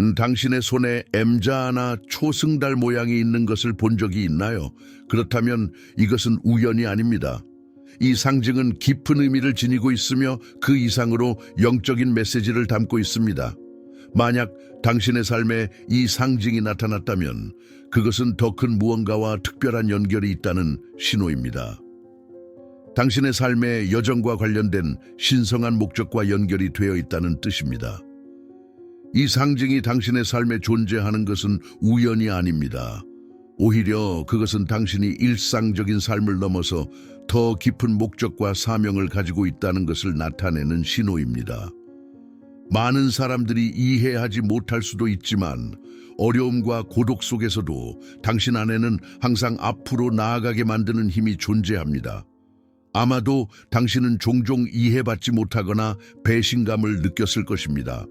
음, 당신의 손에 M자나 초승달 모양이 있는 것을 본 적이 있나요? 그렇다면 이것은 우연이 아닙니다. 이 상징은 깊은 의미를 지니고 있으며 그 이상으로 영적인 메시지를 담고 있습니다. 만약 당신의 삶에 이 상징이 나타났다면 그것은 더 큰 무언가와 특별한 연결이 있다는 신호입니다. 당신의 삶의 여정과 관련된 신성한 목적과 연결이 되어 있다는 뜻입니다. 이 상징이 당신의 삶에 존재하는 것은 우연이 아닙니다. 오히려 그것은 당신이 일상적인 삶을 넘어서 더 깊은 목적과 사명을 가지고 있다는 것을 나타내는 신호입니다. 많은 사람들이 이해하지 못할 수도 있지만 어려움과 고독 속에서도 당신 안에는 항상 앞으로 나아가게 만드는 힘이 존재합니다. 아마도 당신은 종종 이해받지 못하거나 배신감을 느꼈을 것입니다.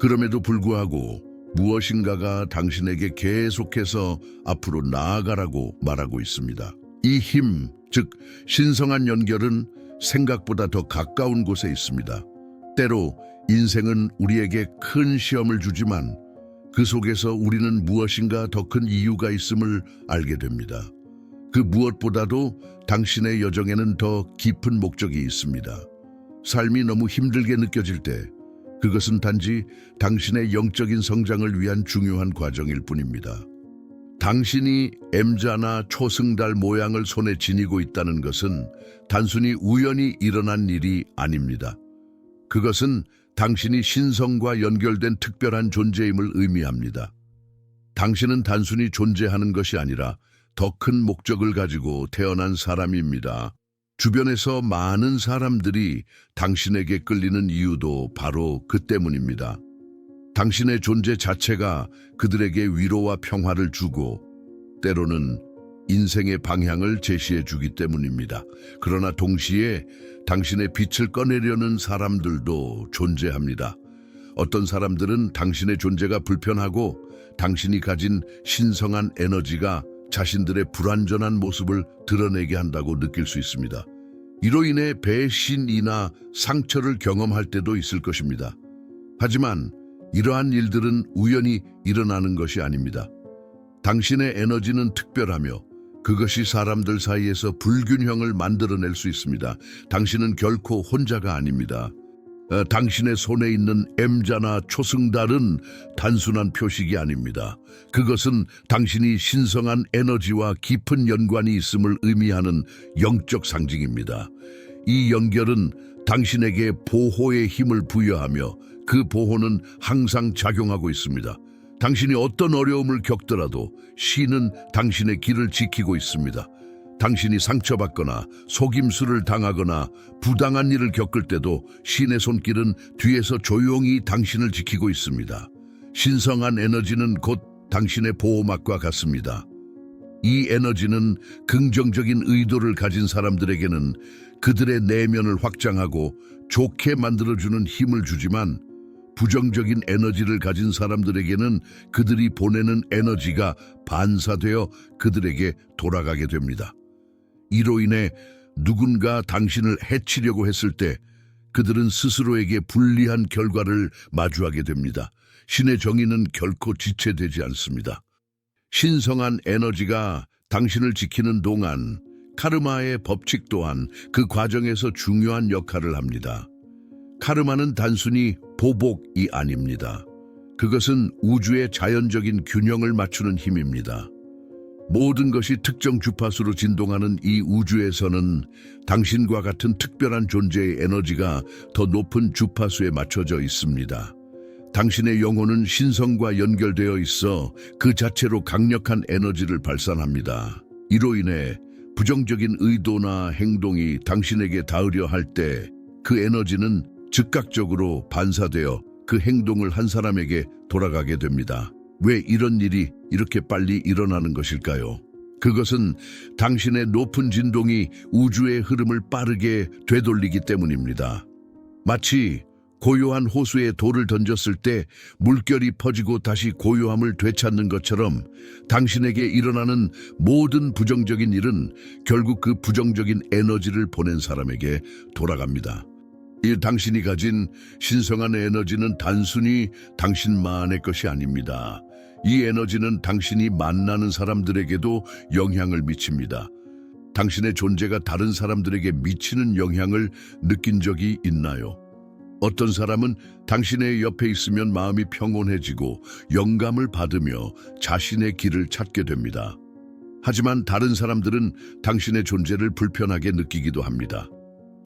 그럼에도 불구하고 무엇인가가 당신에게 계속해서 앞으로 나아가라고 말하고 있습니다. 이 힘, 즉 신성한 연결은 생각보다 더 가까운 곳에 있습니다. 때로 인생은 우리에게 큰 시험을 주지만 그 속에서 우리는 무엇인가 더 큰 이유가 있음을 알게 됩니다. 그 무엇보다도 당신의 여정에는 더 깊은 목적이 있습니다. 삶이 너무 힘들게 느껴질 때 그것은 단지 당신의 영적인 성장을 위한 중요한 과정일 뿐입니다. 당신이 M자나 초승달 모양을 손에 지니고 있다는 것은 단순히 우연히 일어난 일이 아닙니다. 그것은 당신이 신성과 연결된 특별한 존재임을 의미합니다. 당신은 단순히 존재하는 것이 아니라 더 큰 목적을 가지고 태어난 사람입니다. 주변에서 많은 사람들이 당신에게 끌리는 이유도 바로 그 때문입니다. 당신의 존재 자체가 그들에게 위로와 평화를 주고 때로는 인생의 방향을 제시해 주기 때문입니다. 그러나 동시에 당신의 빛을 꺼내려는 사람들도 존재합니다. 어떤 사람들은 당신의 존재가 불편하고 당신이 가진 신성한 에너지가 자신들의 불완전한 모습을 드러내게 한다고 느낄 수 있습니다. 이로 인해 배신이나 상처를 경험할 때도 있을 것입니다. 하지만 이러한 일들은 우연히 일어나는 것이 아닙니다. 당신의 에너지는 특별하며 그것이 사람들 사이에서 불균형을 만들어낼 수 있습니다. 당신은 결코 혼자가 아닙니다. 어, 당신의 손에 있는 M자나 초승달은 단순한 표식이 아닙니다. 그것은 당신이 신성한 에너지와 깊은 연관이 있음을 의미하는 영적 상징입니다. 이 연결은 당신에게 보호의 힘을 부여하며 그 보호는 항상 작용하고 있습니다. 당신이 어떤 어려움을 겪더라도 신은 당신의 길을 지키고 있습니다. 당신이 상처받거나 속임수를 당하거나 부당한 일을 겪을 때도 신의 손길은 뒤에서 조용히 당신을 지키고 있습니다. 신성한 에너지는 곧 당신의 보호막과 같습니다. 이 에너지는 긍정적인 의도를 가진 사람들에게는 그들의 내면을 확장하고 좋게 만들어주는 힘을 주지만 부정적인 에너지를 가진 사람들에게는 그들이 보내는 에너지가 반사되어 그들에게 돌아가게 됩니다. 이로 인해 누군가 당신을 해치려고 했을 때 그들은 스스로에게 불리한 결과를 마주하게 됩니다. 신의 정의는 결코 지체되지 않습니다. 신성한 에너지가 당신을 지키는 동안 카르마의 법칙 또한 그 과정에서 중요한 역할을 합니다. 카르마는 단순히 보복이 아닙니다. 그것은 우주의 자연적인 균형을 맞추는 힘입니다. 모든 것이 특정 주파수로 진동하는 이 우주에서는 당신과 같은 특별한 존재의 에너지가 더 높은 주파수에 맞춰져 있습니다. 당신의 영혼은 신성과 연결되어 있어 그 자체로 강력한 에너지를 발산합니다. 이로 인해 부정적인 의도나 행동이 당신에게 닿으려 할 때 그 에너지는 즉각적으로 반사되어 그 행동을 한 사람에게 돌아가게 됩니다. 왜 이런 일이 이렇게 빨리 일어나는 것일까요? 그것은 당신의 높은 진동이 우주의 흐름을 빠르게 되돌리기 때문입니다. 마치 고요한 호수에 돌을 던졌을 때 물결이 퍼지고 다시 고요함을 되찾는 것처럼 당신에게 일어나는 모든 부정적인 일은 결국 그 부정적인 에너지를 보낸 사람에게 돌아갑니다. 이 당신이 가진 신성한 에너지는 단순히 당신만의 것이 아닙니다. 이 에너지는 당신이 만나는 사람들에게도 영향을 미칩니다. 당신의 존재가 다른 사람들에게 미치는 영향을 느낀 적이 있나요? 어떤 사람은 당신의 옆에 있으면 마음이 평온해지고 영감을 받으며 자신의 길을 찾게 됩니다. 하지만 다른 사람들은 당신의 존재를 불편하게 느끼기도 합니다.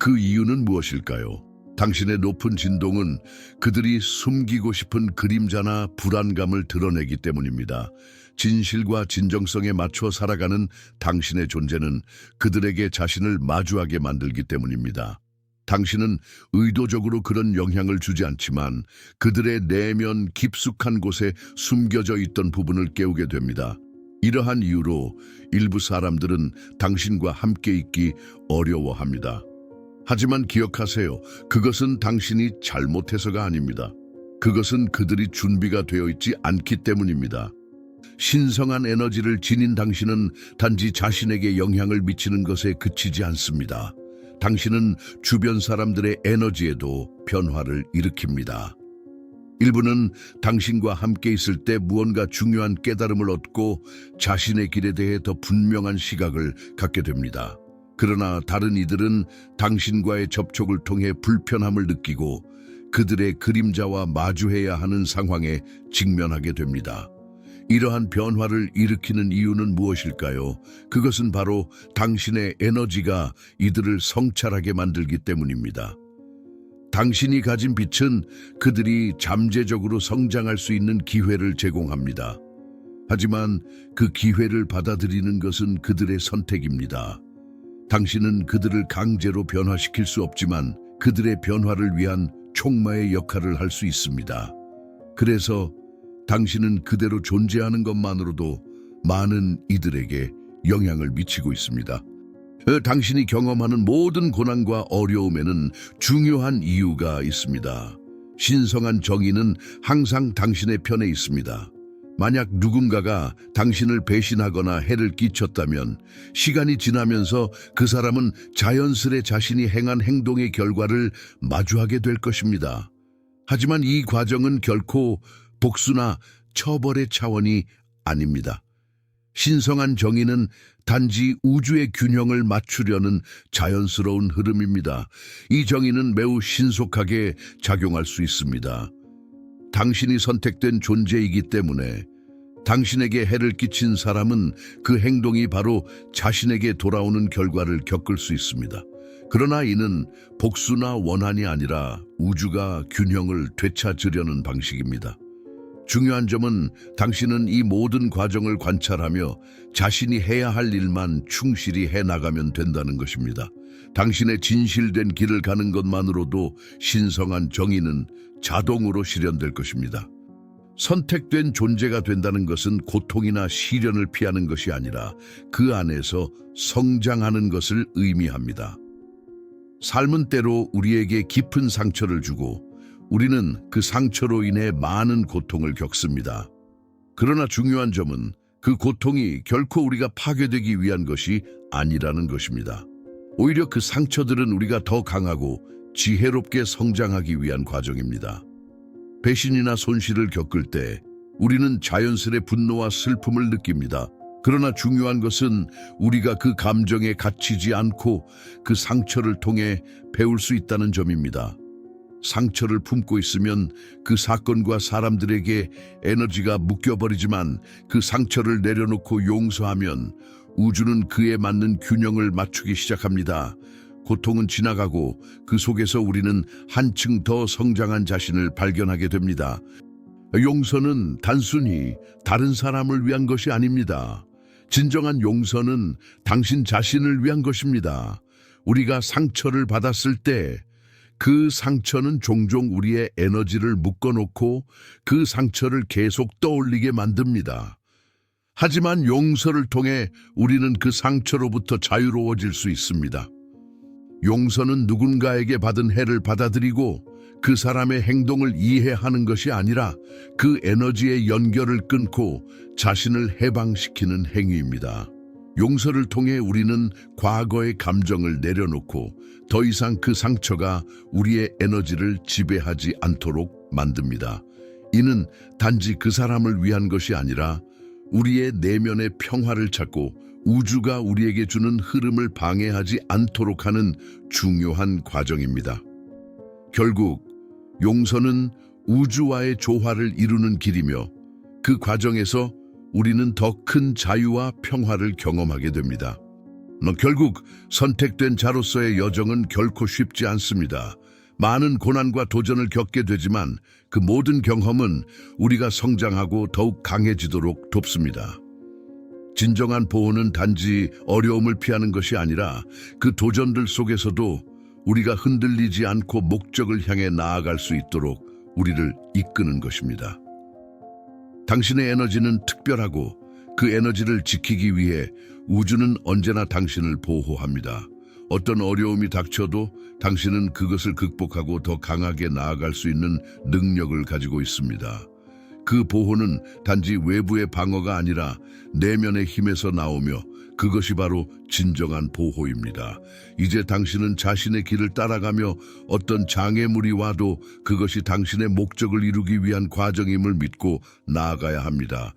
그 이유는 무엇일까요? 당신의 높은 진동은 그들이 숨기고 싶은 그림자나 불안감을 드러내기 때문입니다. 진실과 진정성에 맞춰 살아가는 당신의 존재는 그들에게 자신을 마주하게 만들기 때문입니다. 당신은 의도적으로 그런 영향을 주지 않지만 그들의 내면 깊숙한 곳에 숨겨져 있던 부분을 깨우게 됩니다. 이러한 이유로 일부 사람들은 당신과 함께 있기 어려워합니다. 하지만 기억하세요. 그것은 당신이 잘못해서가 아닙니다. 그것은 그들이 준비가 되어 있지 않기 때문입니다. 신성한 에너지를 지닌 당신은 단지 자신에게 영향을 미치는 것에 그치지 않습니다. 당신은 주변 사람들의 에너지에도 변화를 일으킵니다. 일부는 당신과 함께 있을 때 무언가 중요한 깨달음을 얻고 자신의 길에 대해 더 분명한 시각을 갖게 됩니다. 그러나 다른 이들은 당신과의 접촉을 통해 불편함을 느끼고 그들의 그림자와 마주해야 하는 상황에 직면하게 됩니다. 이러한 변화를 일으키는 이유는 무엇일까요? 그것은 바로 당신의 에너지가 이들을 성찰하게 만들기 때문입니다. 당신이 가진 빛은 그들이 잠재적으로 성장할 수 있는 기회를 제공합니다. 하지만 그 기회를 받아들이는 것은 그들의 선택입니다. 당신은 그들을 강제로 변화시킬 수 없지만 그들의 변화를 위한 촉마의 역할을 할 수 있습니다. 그래서 당신은 그대로 존재하는 것만으로도 많은 이들에게 영향을 미치고 있습니다. 어, 당신이 경험하는 모든 고난과 어려움에는 중요한 이유가 있습니다. 신성한 정의는 항상 당신의 편에 있습니다. 만약 누군가가 당신을 배신하거나 해를 끼쳤다면 시간이 지나면서 그 사람은 자연스레 자신이 행한 행동의 결과를 마주하게 될 것입니다. 하지만 이 과정은 결코 복수나 처벌의 차원이 아닙니다. 신성한 정의는 단지 우주의 균형을 맞추려는 자연스러운 흐름입니다. 이 정의는 매우 신속하게 작용할 수 있습니다. 당신이 선택된 존재이기 때문에 당신에게 해를 끼친 사람은 그 행동이 바로 자신에게 돌아오는 결과를 겪을 수 있습니다. 그러나 이는 복수나 원한이 아니라 우주가 균형을 되찾으려는 방식입니다. 중요한 점은 당신은 이 모든 과정을 관찰하며 자신이 해야 할 일만 충실히 해 나가면 된다는 것입니다. 당신의 진실된 길을 가는 것만으로도 신성한 정의는 자동으로 실현될 것입니다. 선택된 존재가 된다는 것은 고통이나 시련을 피하는 것이 아니라 그 안에서 성장하는 것을 의미합니다. 삶은 때로 우리에게 깊은 상처를 주고 우리는 그 상처로 인해 많은 고통을 겪습니다. 그러나 중요한 점은 그 고통이 결코 우리가 파괴되기 위한 것이 아니라는 것입니다. 오히려 그 상처들은 우리가 더 강하고 지혜롭게 성장하기 위한 과정입니다. 배신이나 손실을 겪을 때 우리는 자연스레 분노와 슬픔을 느낍니다. 그러나 중요한 것은 우리가 그 감정에 갇히지 않고 그 상처를 통해 배울 수 있다는 점입니다. 상처를 품고 있으면 그 사건과 사람들에게 에너지가 묶여버리지만 그 상처를 내려놓고 용서하면 우주는 그에 맞는 균형을 맞추기 시작합니다. 고통은 지나가고 그 속에서 우리는 한층 더 성장한 자신을 발견하게 됩니다. 용서는 단순히 다른 사람을 위한 것이 아닙니다. 진정한 용서는 당신 자신을 위한 것입니다. 우리가 상처를 받았을 때 그 상처는 종종 우리의 에너지를 묶어놓고 그 상처를 계속 떠올리게 만듭니다. 하지만 용서를 통해 우리는 그 상처로부터 자유로워질 수 있습니다. 용서는 누군가에게 받은 해를 받아들이고 그 사람의 행동을 이해하는 것이 아니라 그 에너지의 연결을 끊고 자신을 해방시키는 행위입니다. 용서를 통해 우리는 과거의 감정을 내려놓고 더 이상 그 상처가 우리의 에너지를 지배하지 않도록 만듭니다. 이는 단지 그 사람을 위한 것이 아니라 우리의 내면의 평화를 찾고 우주가 우리에게 주는 흐름을 방해하지 않도록 하는 중요한 과정입니다. 결국 용서는 우주와의 조화를 이루는 길이며 그 과정에서 우리는 더 큰 자유와 평화를 경험하게 됩니다. 뭐 결국 선택된 자로서의 여정은 결코 쉽지 않습니다. 많은 고난과 도전을 겪게 되지만 그 모든 경험은 우리가 성장하고 더욱 강해지도록 돕습니다. 진정한 보호는 단지 어려움을 피하는 것이 아니라 그 도전들 속에서도 우리가 흔들리지 않고 목적을 향해 나아갈 수 있도록 우리를 이끄는 것입니다. 당신의 에너지는 특별하고 그 에너지를 지키기 위해 우주는 언제나 당신을 보호합니다. 어떤 어려움이 닥쳐도 당신은 그것을 극복하고 더 강하게 나아갈 수 있는 능력을 가지고 있습니다. 그 보호는 단지 외부의 방어가 아니라 내면의 힘에서 나오며 그것이 바로 진정한 보호입니다. 이제 당신은 자신의 길을 따라가며 어떤 장애물이 와도 그것이 당신의 목적을 이루기 위한 과정임을 믿고 나아가야 합니다.